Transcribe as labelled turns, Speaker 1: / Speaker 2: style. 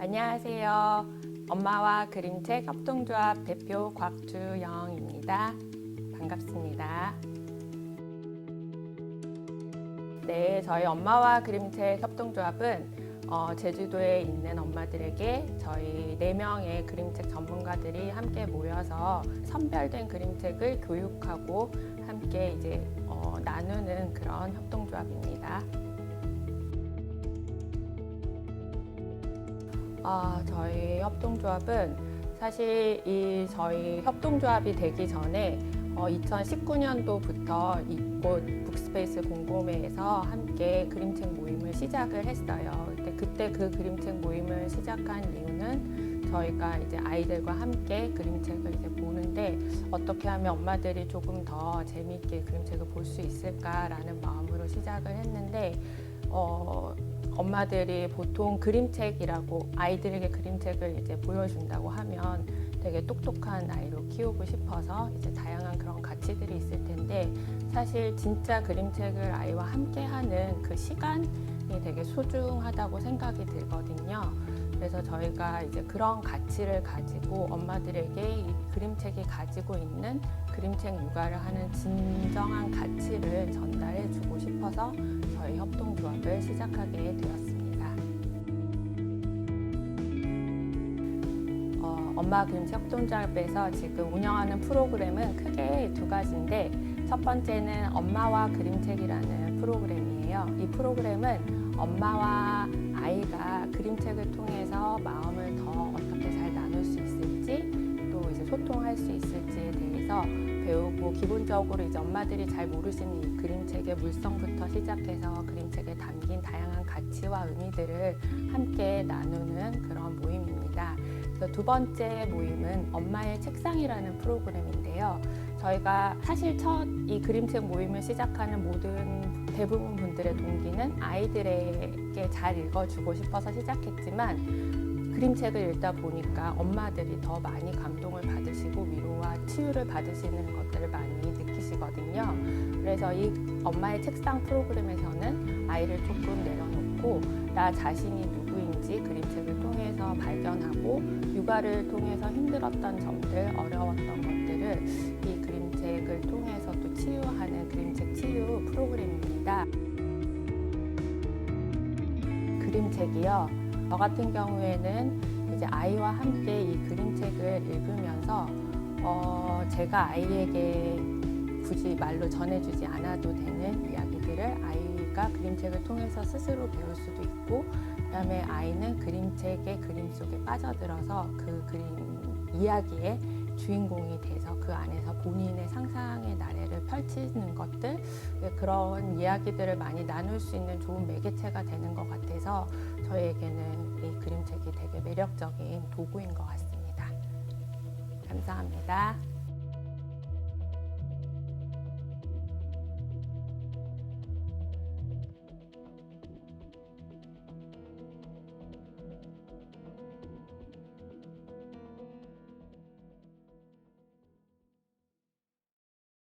Speaker 1: 안녕하세요. 엄마와 그림책 협동조합 대표 곽주영입니다. 반갑습니다. 네, 저희 엄마와 그림책 협동조합은 어, 제주도에 있는 엄마들에게 저희 네명의 그림책 전문가들이 함께 모여서 선별된 그림책을 교육하고 함께 이제 어, 나누는 그런 협동조합입니다. 아, 저희 협동조합은 사실 이 저희 협동조합이 되기 전에 어, 2019년도부터 이곳 북스페이스 공공회에서 함께 그림책 모임을 시작을 했어요. 근데 그때 그 그림책 모임을 시작한 이유는 저희가 이제 아이들과 함께 그림책을 이제 보는데 어떻게 하면 엄마들이 조금 더 재미있게 그림책을 볼 수 있을까라는 마음으로 시작을 했는데 어, 엄마들이 보통 그림책이라고 아이들에게 그림책을 이제 보여준다고 하면 되게 똑똑한 아이로 키우고 싶어서 이제 다양한 그런 가치들이 있을 텐데 사실 진짜 그림책을 아이와 함께 하는 그 시간이 되게 소중하다고 생각이 들거든요. 그래서 저희가 이제 그런 가치를 가지고 엄마들에게 이 그림책이 가지고 있는 그림책 육아를 하는 진정한 가치를 전달해 주고 싶어서 저희 협동조합을 시작하게 되었습니다. 어, 엄마 그림책 협동조합에서 지금 운영하는 프로그램은 크게 두 가지인데 첫 번째는 엄마와 그림책이라는 프로그램이에요. 이 프로그램은 엄마와 아이가 그림책을 통해서 마음을 더 어떻게 잘 나눌 수 있을지 또 이제 소통할 수 있을지에 대해서 배우고 기본적으로 이제 엄마들이 잘 모르시는 이 그림책의 물성부터 시작해서 그림책에 담긴 다양한 가치와 의미들을 함께 나누는 그런 모임입니다. 두 번째 모임은 엄마의 책상이라는 프로그램인데요. 저희가 사실 첫 이 그림책 모임을 시작하는 모든 대부분 분들의 동기는 아이들에게 잘 읽어주고 싶어서 시작했지만 그림책을 읽다 보니까 엄마들이 더 많이 감동을 받으시고 위로와 치유를 받으시는 것들을 많이 느끼시거든요. 그래서 이 엄마의 책상 프로그램에서는 아이를 조금 내려놓고 나 자신이 누구인지 그림책을 통해서 발견하고 육아를 통해서 힘들었던 점들, 어려웠던 것들을 이 그림책을 통해서 또 치유하는 그림책 치유 프로그램입니다. 그림책이요. 저 같은 경우에는 이제 아이와 함께 이 그림책을 읽으면서 어, 제가 아이에게 굳이 말로 전해주지 않아도 되는 이야기들을 아이가 그림책을 통해서 스스로 배울 수도 있고 그다음에 아이는 그림책의 그림 속에 빠져들어서 그 그림 이야기의 주인공이 돼서 그 안에서 본인의 상상의 나래를 펼치는 것들 그런 이야기들을 많이 나눌 수 있는 좋은 매개체가 되는 것 같아서 저희에게는 이 그림책이 되게 매력적인 도구인 것 같습니다. 감사합니다.